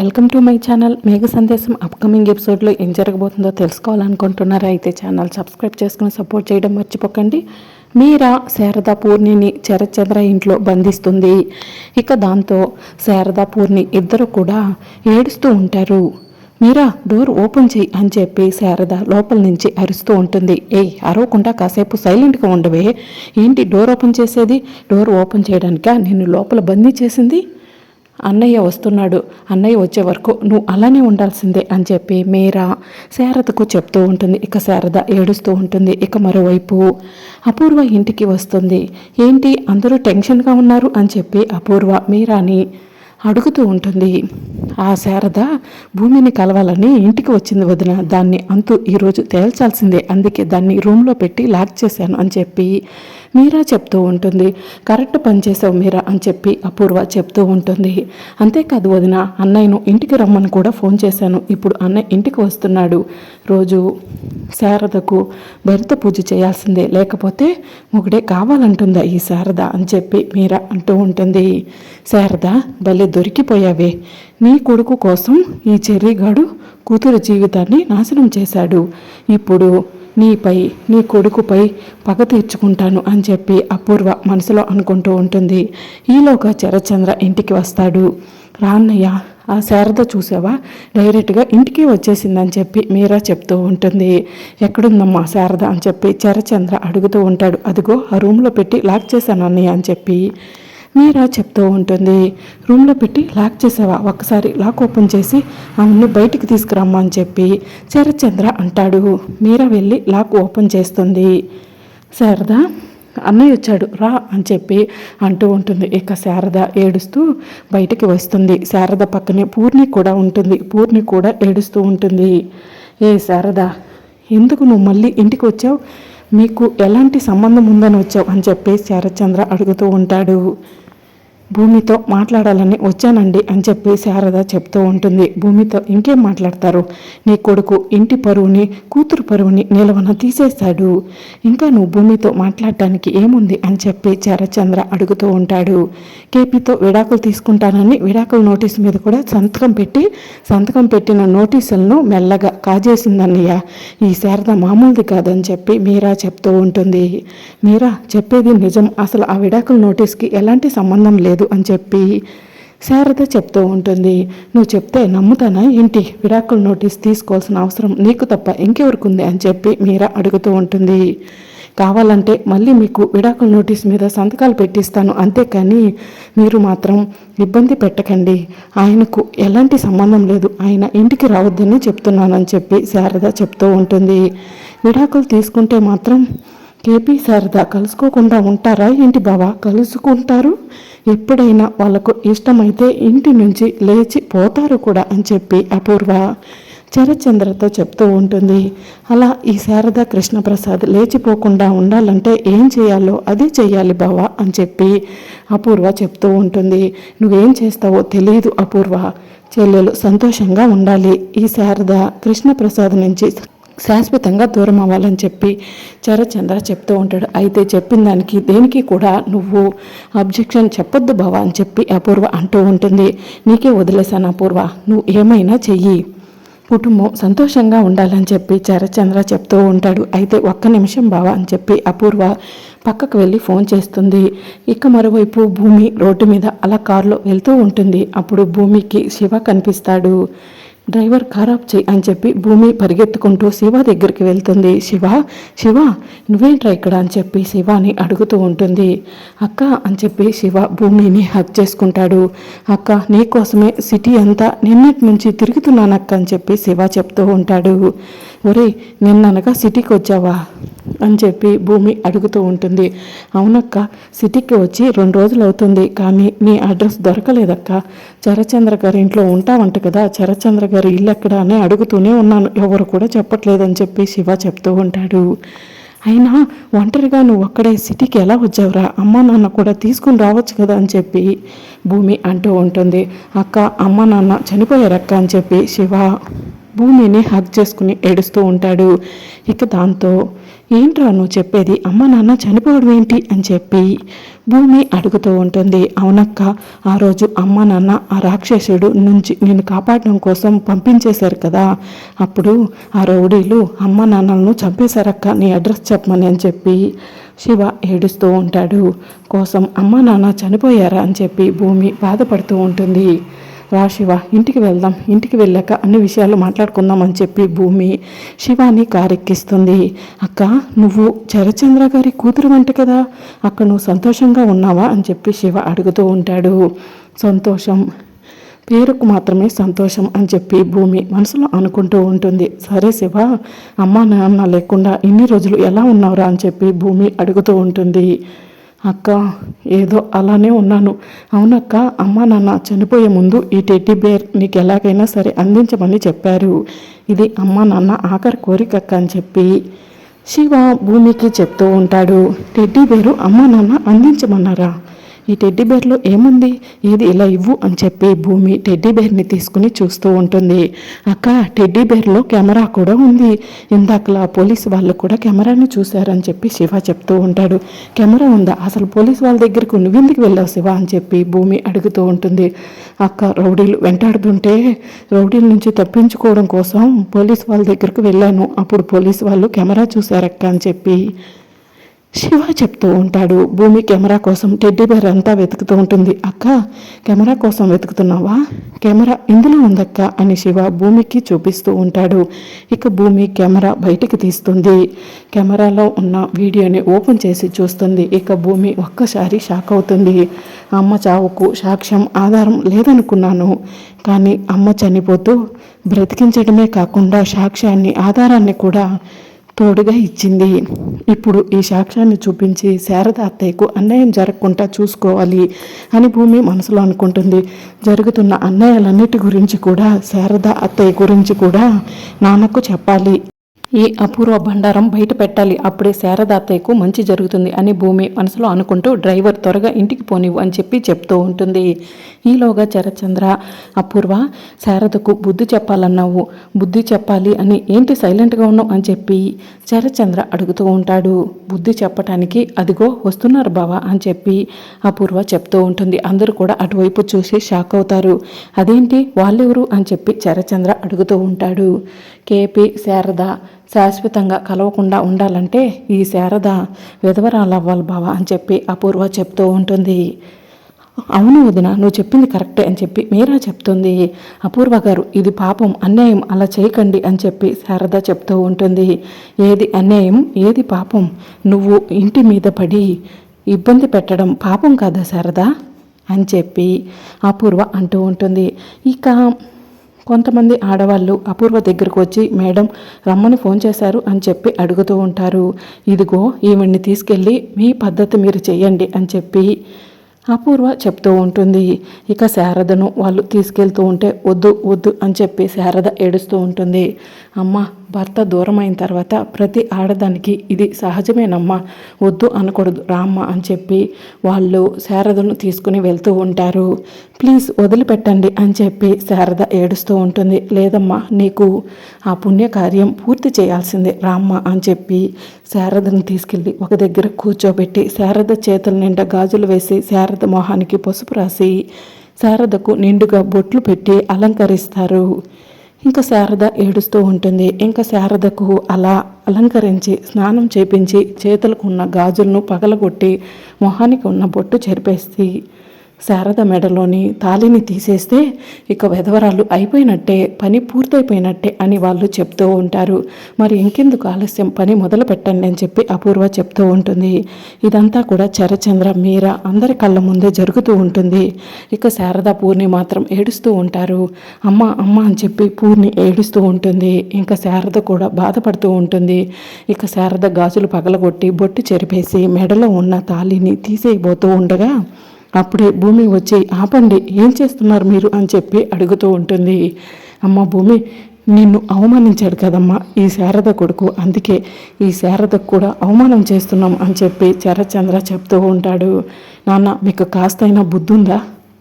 Welcome to my channel. మేఘ సందేశం upcoming ఎపిసోడ్లో ఏం జరగబోతుందో తెలుసుకోవాలనుకుంటున్నారా అయితే ఛానల్ సబ్స్క్రైబ్ చేసుకుని సపోర్ట్ చేయడం మర్చిపోకండి. మీరా శారదా పూర్ణిని చరచంద్ర ఇంట్లో బంధిస్తుంది. ఇక దాంతో శారదా పూర్ణి ఇద్దరు కూడా ఏడుస్తూ ఉంటారు. మీరా డోర్ ఓపెన్ చేయి అని చెప్పి శారద లోపల నుంచి అరుస్తూ ఉంటుంది. ఏయ్ అరవకుండా కాసేపు సైలెంట్గా ఉండవే. ఏంటి డోర్ ఓపెన్ చేసేది? డోర్ ఓపెన్ చేయడానిక? నేను లోపల బందీ చేసింది? అన్నయ్య వస్తున్నాడు. అన్నయ్య వచ్చే వరకు నువ్వు అలానే ఉండాల్సిందే అని చెప్పి మీరా శారదకు చెప్తూ ఉంటుంది. ఇక శారద ఏడుస్తూ ఉంటుంది. ఇక మరోవైపు అపూర్వ ఇంటికి వస్తుంది. ఏంటి? అందరూ టెన్షన్గా ఉన్నారు అని చెప్పి అపూర్వ మీరాని అడుగుతూ ఉంటుంది. ఆ శారద భూమిని కలవాలని ఇంటికి వచ్చింది వదిన. దాన్ని అంతు ఈరోజు తేల్చాల్సిందే. అందుకే దాన్ని రూమ్లో పెట్టి లాక్ చేశాను అని చెప్పి మీరా చెప్తూ ఉంటుంది. కరెక్ట్ పని చేసావు మీరా అని చెప్పి అపూర్వ చెప్తూ ఉంటుంది. అంతేకాదు వదిన అన్నయ్యను ఇంటికి రమ్మని కూడా ఫోన్ చేశాను. ఇప్పుడు అన్నయ్య ఇంటికి వస్తున్నాడు. రోజు శారదకు భరిత పూజ చేయాల్సిందే. లేకపోతే మొగుడే కావాలంటుందా ఈ శారద అని చెప్పి మీరా అంటూ ఉంటుంది. శారద భలే దొరికిపోయావే. నీ కొడుకు కోసం ఈ చెర్రిగాడు కూతురు జీవితాన్ని నాశనం చేశాడు. ఇప్పుడు నీపై నీ కొడుకుపై పగ తీర్చుకుంటాను అని చెప్పి అపూర్వ మనసులో అనుకుంటూ ఉంటుంది. ఈలోగా చరచంద్ర ఇంటికి వస్తాడు. రాన్నయ్య ఆ శారద చూసావా? డైరెక్ట్గా ఇంటికి వచ్చేసిందని చెప్పి మీరా చెప్తూ ఉంటుంది. ఎక్కడుందమ్మా శారద? అని చెప్పి చరచంద్ర అడుగుతూ ఉంటాడు. అదిగో ఆ రూమ్లో పెట్టి లాక్ చేశాను అన్నయ్య అని చెప్పి మీరా చెప్తూ ఉంటుంది. రూమ్లో పెట్టి లాక్ చేసావా? ఒక్కసారి లాక్ ఓపెన్ చేసి ఆమెను బయటికి తీసుకురమ్మా అని చెప్పి శరత్చంద్ర అంటాడు. మీరా వెళ్ళి లాక్ ఓపెన్ చేస్తుంది. శారదా అన్నయ్య వచ్చాడు రా అని చెప్పి అంటూ ఉంటుంది. ఇక శారద ఏడుస్తూ బయటికి వస్తుంది. శారద పక్కనే పూర్ణి కూడా ఉంటుంది. పూర్ణి కూడా ఏడుస్తూ ఉంటుంది. ఏ శారద ఎందుకు నువ్వు మళ్ళీ ఇంటికి వచ్చావు? మీకు ఎలాంటి సంబంధం ఉందని వచ్చావు? అని చెప్పి శరత్చంద్ర అడుగుతూ ఉంటాడు. భూమితో మాట్లాడాలని వచ్చానండి అని చెప్పి శారద చెప్తూ ఉంటుంది. భూమితో ఇంకేం మాట్లాడతారు? నీ కొడుకు ఇంటి పరువుని కూతురు పరువుని నిలవన తీసేశాడు ఇంకా నువ్వు భూమితో మాట్లాడటానికి ఏముంది అని చెప్పి చరచంద్ర అడుగుతూ ఉంటాడు. కేపీతో విడాకులు తీసుకుంటానని విడాకుల నోటీస్ మీద కూడా సంతకం పెట్టి సంతకం పెట్టిన నోటీసులను మెల్లగా కాజేసిందన్నయ్య. ఈ శారద మామూలుది కాదని చెప్పి మీరా చెప్తూ ఉంటుంది. మీరా చెప్పేది నిజం. అసలు ఆ విడాకుల నోటీస్కి ఎలాంటి సంబంధం లేదు. లేదు అని చెప్పి శారద చెప్తూ ఉంటుంది. నువ్వు చెప్తే నమ్ముతానా ఏంటి? విడాకుల నోటీస్ తీసుకోవాల్సిన అవసరం నీకు తప్ప ఇంకెవరికి అని చెప్పి మీరా అడుగుతూ ఉంటుంది. కావాలంటే మళ్ళీ మీకు విడాకుల నోటీస్ మీద సంతకాలు పెట్టిస్తాను. అంతేకాని మీరు మాత్రం ఇబ్బంది పెట్టకండి. ఆయనకు ఎలాంటి సంబంధం లేదు. ఆయన ఇంటికి రావద్దని చెప్తున్నానని చెప్పి శారద చెప్తూ ఉంటుంది. విడాకులు తీసుకుంటే మాత్రం కేపీ శారద కలుసుకోకుండా ఉంటారా ఏంటి బావా? కలుసుకుంటారు. ఎప్పుడైనా వాళ్ళకు ఇష్టమైతే ఇంటి నుంచి లేచి పోతారు కూడా అని చెప్పి అపూర్వ చరచంద్రతో చెప్తూ ఉంటుంది. అలా ఈ శారద కృష్ణప్రసాద్ లేచిపోకుండా ఉండాలంటే ఏం చేయాలో అదే చేయాలి బావా అని చెప్పి అపూర్వ చెప్తూ ఉంటుంది. నువ్వేం చేస్తావో తెలియదు అపూర్వ. చెల్లెలు సంతోషంగా ఉండాలి. ఈ శారద కృష్ణప్రసాద్ నుంచి శాశ్వతంగా దూరం అవ్వాలని చెప్పి చరచంద్ర చెప్తూ ఉంటాడు. అయితే చెప్పిన దానికి దేనికి కూడా నువ్వు అబ్జెక్షన్ చెప్పొద్దు భవ అని చెప్పి అపూర్వ అంటూ ఉంటుంది. నీకే వదిలేశాను అపూర్వ. నువ్వు ఏమైనా చెయ్యి. కుటుంబం సంతోషంగా ఉండాలని చెప్పి చరచంద్ర చెప్తూ ఉంటాడు. అయితే ఒక్క నిమిషం బావా అని చెప్పి అపూర్వ పక్కకు వెళ్ళి ఫోన్ చేస్తుంది. ఇక మరోవైపు భూమి రోడ్డు మీద అలా కారులో వెళ్తూ ఉంటుంది. అప్పుడు భూమికి శివ కనిపిస్తాడు. డ్రైవర్ ఖరాబ్ చేయి అని చెప్పి భూమి పరిగెత్తుకుంటూ శివ దగ్గరికి వెళ్తుంది. శివ శివ నువ్వేంట్రా ఇక్కడ అని చెప్పి శివాని అడుగుతూ ఉంటుంది. అక్క అని చెప్పి శివ భూమిని హక్ చేసుకుంటాడు. అక్క నీ కోసమే సిటీ అంతా నిన్నటి నుంచి తిరుగుతున్నానక్క అని చెప్పి శివ చెప్తూ ఉంటాడు. ఒరే నిన్ననగా సిటీకి వచ్చావా అని చెప్పి భూమి అడుగుతూ ఉంటుంది. అవునక్క సిటీకి వచ్చి రెండు రోజులు అవుతుంది కానీ నీ అడ్రస్ దొరకలేదక్క. చరచంద్ర గారి ఇంట్లో ఉంటావంట కదా చరచంద్ర గారి ఇల్లు ఎక్కడ అని అడుగుతూనే ఉన్నాను. ఎవరు కూడా చెప్పట్లేదని చెప్పి శివ చెప్తూ ఉంటాడు. అయినా ఒంటరిగా నువ్వు అక్కడే సిటీకి ఎలా వచ్చావురా? అమ్మ నాన్న కూడా తీసుకుని రావచ్చు కదా అని చెప్పి భూమి అంటూ ఉంటుంది. అక్క అమ్మ నాన్న చనిపోయారక్క అని చెప్పి శివ భూమిని హక్ చేసుకుని ఏడుస్తూ ఉంటాడు. ఇక దాంతో ఏంట్రా నువ్వు చెప్పేది? అమ్మ నాన్న చనిపోవడం ఏంటి? అని చెప్పి భూమి అడుగుతూ ఉంటుంది. అవునక్క ఆ రోజు అమ్మ నాన్న ఆ రాక్షసుడు నుంచి నేను కాపాడడం కోసం పంపించేశారు కదా. అప్పుడు ఆ రౌడీలు అమ్మ నాన్నలను చంపేశారక్క నీ అడ్రస్ చెప్పమని అని చెప్పి శివ ఏడుస్తూ ఉంటాడు. కోసం అమ్మ నాన్న చనిపోయారా? అని చెప్పి భూమి బాధపడుతూ ఉంటుంది. రా శివ ఇంటికి వెళ్దాం ఇంటికి వెళ్ళాక అన్ని విషయాలు మాట్లాడుకుందాం అని చెప్పి భూమి శివాని కారెక్కిస్తుంది. అక్క నువ్వు చరచంద్ర గారి కూతురు వంట కదా? అక్కడ నువ్వు సంతోషంగా ఉన్నావా? అని చెప్పి శివ అడుగుతూ ఉంటాడు. సంతోషం పేరుకు మాత్రమే సంతోషం అని చెప్పి భూమి మనసులో అనుకుంటూ ఉంటుంది. సరే శివ అమ్మ నాన్న లేకుండా ఇన్ని రోజులు ఎలా ఉన్నావురా? అని చెప్పి భూమి అడుగుతూ ఉంటుంది. అక్క ఏదో అలానే ఉన్నాను. అవునక్క అమ్మ నాన్న చనిపోయే ముందు ఈ టెడ్డీ బేర్ నీకు ఎలాగైనా సరే అందించమని చెప్పారు. ఇది అమ్మ నాన్న ఆఖరి కోరికక్క అని చెప్పి శివ భూమికి చెప్తూ ఉంటాడు. టెడ్డీ బేరు అమ్మ నాన్న అందించమన్నారా? ఈ టెడ్డీ బేర్లో ఏముంది? ఏది ఇలా ఇవ్వు అని చెప్పి భూమి టెడ్డీ బేర్ని తీసుకుని చూస్తూ ఉంటుంది. అక్క టెడ్డీ బేర్లో కెమెరా కూడా ఉంది. ఇందాకలా పోలీసు వాళ్ళు కూడా కెమెరాని చూశారని చెప్పి శివ చెప్తూ ఉంటాడు. కెమెరా ఉందా? అసలు పోలీసు వాళ్ళ దగ్గరకు నువ్వెందుకు వెళ్ళావు శివ అని చెప్పి భూమి అడుగుతూ ఉంటుంది. అక్క రౌడీలు వెంటాడుతుంటే రౌడీల నుంచి తప్పించుకోవడం కోసం పోలీసు వాళ్ళ దగ్గరకు వెళ్ళాను. అప్పుడు పోలీసు వాళ్ళు కెమెరా చూశారక్క అని చెప్పి శివ చెప్తూ ఉంటాడు భూమి కెమెరా కోసం టెడ్డీ బేర్ అంతా వెతుకుతూ ఉంటుంది. అక్క కెమెరా కోసం వెతుకుతున్నావా? కెమెరా ఇందులో ఉందక్క అని శివ భూమికి చూపిస్తూ ఉంటాడు. ఇక భూమి కెమెరా బయటికి తీస్తుంది. కెమెరాలో ఉన్న వీడియోని ఓపెన్ చేసి చూస్తుంది. ఇక భూమి ఒక్కసారి షాక్ అవుతుంది. అమ్మ చావుకు సాక్ష్యం ఆధారం లేదనుకున్నాను. కానీ అమ్మ చనిపోతూ బ్రతికించడమే కాకుండా సాక్ష్యాన్ని ఆధారాన్ని కూడా తోడుగా ఇచ్చింది. ఇప్పుడు ఈ సాక్ష్యాన్ని చూపించి శారద అత్తయ్యకు అన్యాయం జరగకుండా చూసుకోవాలి అని భూమి మనసులో అనుకుంటుంది. జరుగుతున్న అన్యాయాలన్నిటి గురించి కూడా శారద అత్తయ్య గురించి కూడా నాన్నకు చెప్పాలి. ఈ అపూర్వ బండారం బయట పెట్టాలి. అప్పుడే శారద అత్తయ్యకు మంచి జరుగుతుంది అని భూమి మనసులో అనుకుంటూ డ్రైవర్ త్వరగా ఇంటికి పోనివ్వు అని చెప్పి చెప్తూ ఉంటుంది. ఈలోగా చరచంద్ర అపూర్వ శారదకు బుద్ధి చెప్పాలన్నావు. బుద్ధి చెప్పాలి అని ఏంటి సైలెంట్గా ఉన్నావు? అని చెప్పి చరచంద్ర అడుగుతూ ఉంటాడు. బుద్ధి చెప్పటానికి అదిగో వస్తున్నారు బావా అని చెప్పి అపూర్వ చెప్తూ ఉంటుంది. అందరూ కూడా అటువైపు చూసి షాక్ అవుతారు. అదేంటి? వాళ్ళెవరు? అని చెప్పి చరచంద్ర అడుగుతూ ఉంటాడు. K P Sharada. శాశ్వతంగా కలవకుండా ఉండాలంటే ఈ శారద విధవరాలవ్వాలి బావా అని చెప్పి అపూర్వ చెప్తూ ఉంటుంది. అవును వదిన నువ్వు చెప్పింది కరెక్టే అని చెప్పి మీరా చెప్తుంది. అపూర్వ గారు ఇది పాపం అన్యాయం అలా చేయకండి అని చెప్పి శారద చెప్తూ ఉంటుంది. ఏది అన్యాయం ఏది పాపం? నువ్వు ఇంటి మీద పడి ఇబ్బంది పెట్టడం పాపం కాదా శారద? అని చెప్పి అపూర్వ అంటూ ఉంటుంది. ఇక కొంతమంది ఆడవాళ్ళు అపూర్వ దగ్గరకు వచ్చి మేడం రమ్మని ఫోన్ చేశారు అని చెప్పి అడుగుతూ ఉంటారు. ఇదిగో ఈవిడ్ని తీసుకెళ్ళి మీ పద్ధతి మీరు చేయండి అని చెప్పి అపూర్వ చెప్తూ ఉంటుంది. ఇక శారదను వాళ్ళు తీసుకెళ్తూ ఉంటే వద్దు వద్దు అని చెప్పి శారద ఏడుస్తూ ఉంటుంది. అమ్మ భర్త దూరం అయిన తర్వాత ప్రతి ఆడదానికి ఇది సహజమేనమ్మా. వద్దు అనకూడదు రామ్మ అని చెప్పి వాళ్ళు శారదను తీసుకుని వెళ్తూ ఉంటారు. ప్లీజ్ వదిలిపెట్టండి అని చెప్పి శారద ఏడుస్తూ ఉంటుంది. లేదమ్మా నీకు ఆ పుణ్యకార్యం పూర్తి చేయాల్సిందే రామ్మ అని చెప్పి శారదను తీసుకెళ్ళి ఒక దగ్గర కూర్చోబెట్టి శారద చేతుల నిండా గాజులు వేసి శారద మొహానికి పసుపు రాసి శారదకు నిండుగా బొట్లు పెట్టి అలంకరిస్తారు. ఇంకా శారద ఏడుస్తూ ఉంటుంది. ఇంకా శారదకు అలా అలంకరించి స్నానం చేపించి చేతులకు ఉన్న గాజులను పగలగొట్టి మొహానికి ఉన్న బొట్టు చెరిపేసి శారద మెడలోని తాళిని తీసేస్తే ఇక వెధవరాలు అయిపోయినట్టే పని పూర్తయిపోయినట్టే అని వాళ్ళు చెప్తూ ఉంటారు. మరి ఇంకెందుకు ఆలస్యం? పని మొదలు పెట్టండి అని చెప్పి అపూర్వ చెప్తూ ఉంటుంది. ఇదంతా కూడా చరచంద్ర మీర అందరి కళ్ళ ముందే జరుగుతూ ఉంటుంది. ఇక శారద పూర్ణి మాత్రం ఏడుస్తూ ఉంటారు. అమ్మ అమ్మ అని చెప్పి పూర్ణి ఏడుస్తూ ఉంటుంది. ఇంకా శారద కూడా బాధపడుతూ ఉంటుంది. ఇక శారద గాజులు పగలగొట్టి బొట్టు చెరిపేసి మెడలో ఉన్న తాళిని తీసేయబోతూ ఉండగా అప్పుడే భూమి వచ్చి ఆపండి ఏం చేస్తున్నారు మీరు? అని చెప్పి అడుగుతూ ఉంటుంది. అమ్మ భూమి నిన్ను అవమానించాడు కదమ్మా ఈ శారద కొడుకు. అందుకే ఈ శారదకు కూడా అవమానం చేస్తున్నాం అని చెప్పి చరచంద్ర చెప్తూ ఉంటాడు. నాన్న మీకు కాస్తైనా బుద్ధుందా?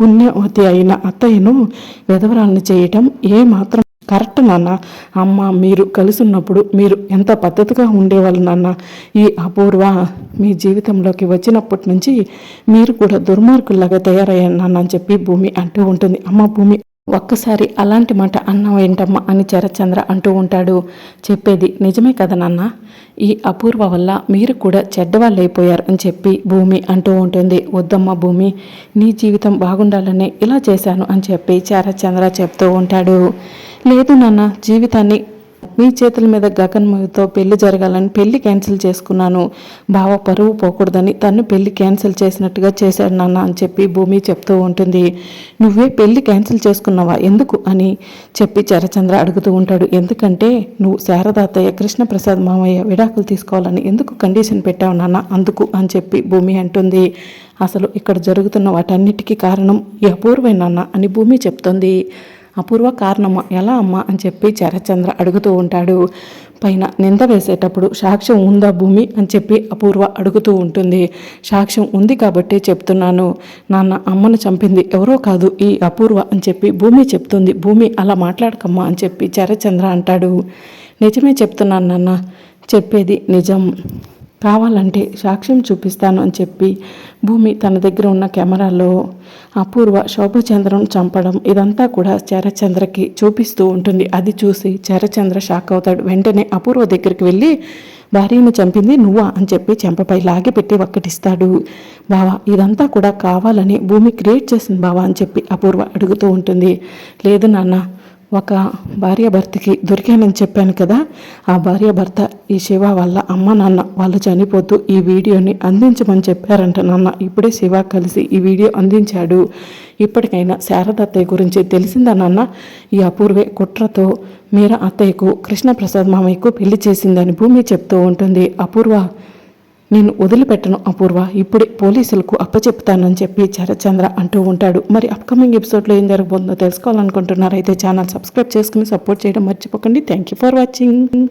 పుణ్యవతి అయిన అత్తయ్యను విధవరాలను చేయటం ఏ మాత్రం కరెక్ట్ నాన్న. అమ్మ మీరు కలిసి ఉన్నప్పుడు మీరు ఎంత పద్ధతిగా ఉండేవాళ్ళు నాన్న. ఈ అపూర్వ మీ జీవితంలోకి వచ్చినప్పటి నుంచి మీరు కూడా దుర్మార్గుల్లాగా తయారయ్యాను నాన్న అని చెప్పి భూమి అంటూ ఉంటుంది. అమ్మ భూమి ఒక్కసారి అలాంటి మాట అన్నం ఏంటమ్మా అని చరచంద్ర అంటూ ఉంటాడు. చెప్పేది నిజమే కదా నాన్న? ఈ అపూర్వ వల్ల మీరు కూడా చెడ్డవాళ్ళు అయిపోయారు అని చెప్పి భూమి అంటూ ఉంటుంది. వద్దమ్మ భూమి నీ జీవితం బాగుండాలని ఇలా చేశాను అని చెప్పి చరచంద్ర చెప్తూ ఉంటాడు. లేదు నాన్న జీవితాన్ని మీ చేతుల మీద గగన్మయ్యతో పెళ్ళి జరగాలని పెళ్ళి క్యాన్సిల్ చేసుకున్నాను. బావ పరువు పోకూడదని తను పెళ్ళి క్యాన్సిల్ చేసినట్టుగా చేశాడు నాన్న అని చెప్పి భూమి చెప్తూ ఉంటుంది. నువ్వే పెళ్ళి క్యాన్సిల్ చేసుకున్నావా? ఎందుకు? అని చెప్పి చరచంద్ర అడుగుతూ ఉంటాడు. ఎందుకంటే నువ్వు శారదాతయ్య కృష్ణప్రసాద్ మామయ్య విడాకులు తీసుకోవాలని ఎందుకు కండిషన్ పెట్టావు నాన్న? అందుకు అని చెప్పి భూమి అంటుంది. అసలు ఇక్కడ జరుగుతున్న వాటన్నిటికీ కారణం ఈ అపూర్వే నాన్న అని భూమి చెప్తుంది. అపూర్వ కారణమా? ఎలా అమ్మా? అని చెప్పి చరచంద్ర అడుగుతూ ఉంటాడు. పైన నింద వేసేటప్పుడు సాక్ష్యం ఉందా భూమి? అని చెప్పి అపూర్వ అడుగుతూ ఉంటుంది. సాక్ష్యం ఉంది కాబట్టి చెప్తున్నాను. నాన్న అమ్మను చంపింది ఎవరో కాదు ఈ అపూర్వ అని చెప్పి భూమి చెప్తుంది. భూమి అలా మాట్లాడకమ్మా అని చెప్పి చరచంద్ర అంటాడు. నిజమే చెప్తున్నాను నాన్న. చెప్పేది నిజం. కావాలంటే సాక్ష్యం చూపిస్తాను అని చెప్పి భూమి తన దగ్గర ఉన్న కెమెరాలో అపూర్వ శోభచంద్రను చంపడం ఇదంతా కూడా చరచంద్రకి చూపిస్తూ ఉంటుంది. అది చూసి చరచంద్ర షాక్ అవుతాడు. వెంటనే అపూర్వ దగ్గరికి వెళ్ళి భార్యను చంపింది నువ్వా? అని చెప్పి చెంపపై లాగి పెట్టి ఒక్కటిస్తాడు బావా ఇదంతా కూడా కావాలని భూమి క్రియేట్ చేసింది బావా? అని చెప్పి అపూర్వ అడుగుతూ ఉంటుంది. లేదు నాన్న ఒక భార్య భర్తకి దొరికానని చెప్పాను కదా ఆ భార్యాభర్త ఈ శివ వాళ్ళ అమ్మ నాన్న వాళ్ళు చనిపోతూ ఈ వీడియోని అందించమని చెప్పారంట నాన్న. ఇప్పుడే శివ కలిసి ఈ వీడియో అందించాడు. ఇప్పటికైనా శారద అత్తయ్య గురించి తెలిసిందా నాన్న? ఈ అపూర్వే కుట్రతో మీరా అత్తయ్యకు కృష్ణప్రసాద్ మామయ్యకు పెళ్ళి చేసిందని భూమి చెప్తూ ఉంటుంది. అపూర్వ నేను వదిలిపెట్టను అపూర్వ. ఇప్పుడే పోలీసులకు అప్పచెప్తానని చెప్పి చరచంద్ర అంటూ ఉంటాడు. మరి అప్కమింగ్ ఎపిసోడ్లో ఏం జరగబోతుందో తెలుసుకోవాలనుకుంటున్నారైతే ఛానల్ సబ్స్క్రైబ్ చేసుకుని సపోర్ట్ చేయడం మర్చిపోకండి. Thank you for watching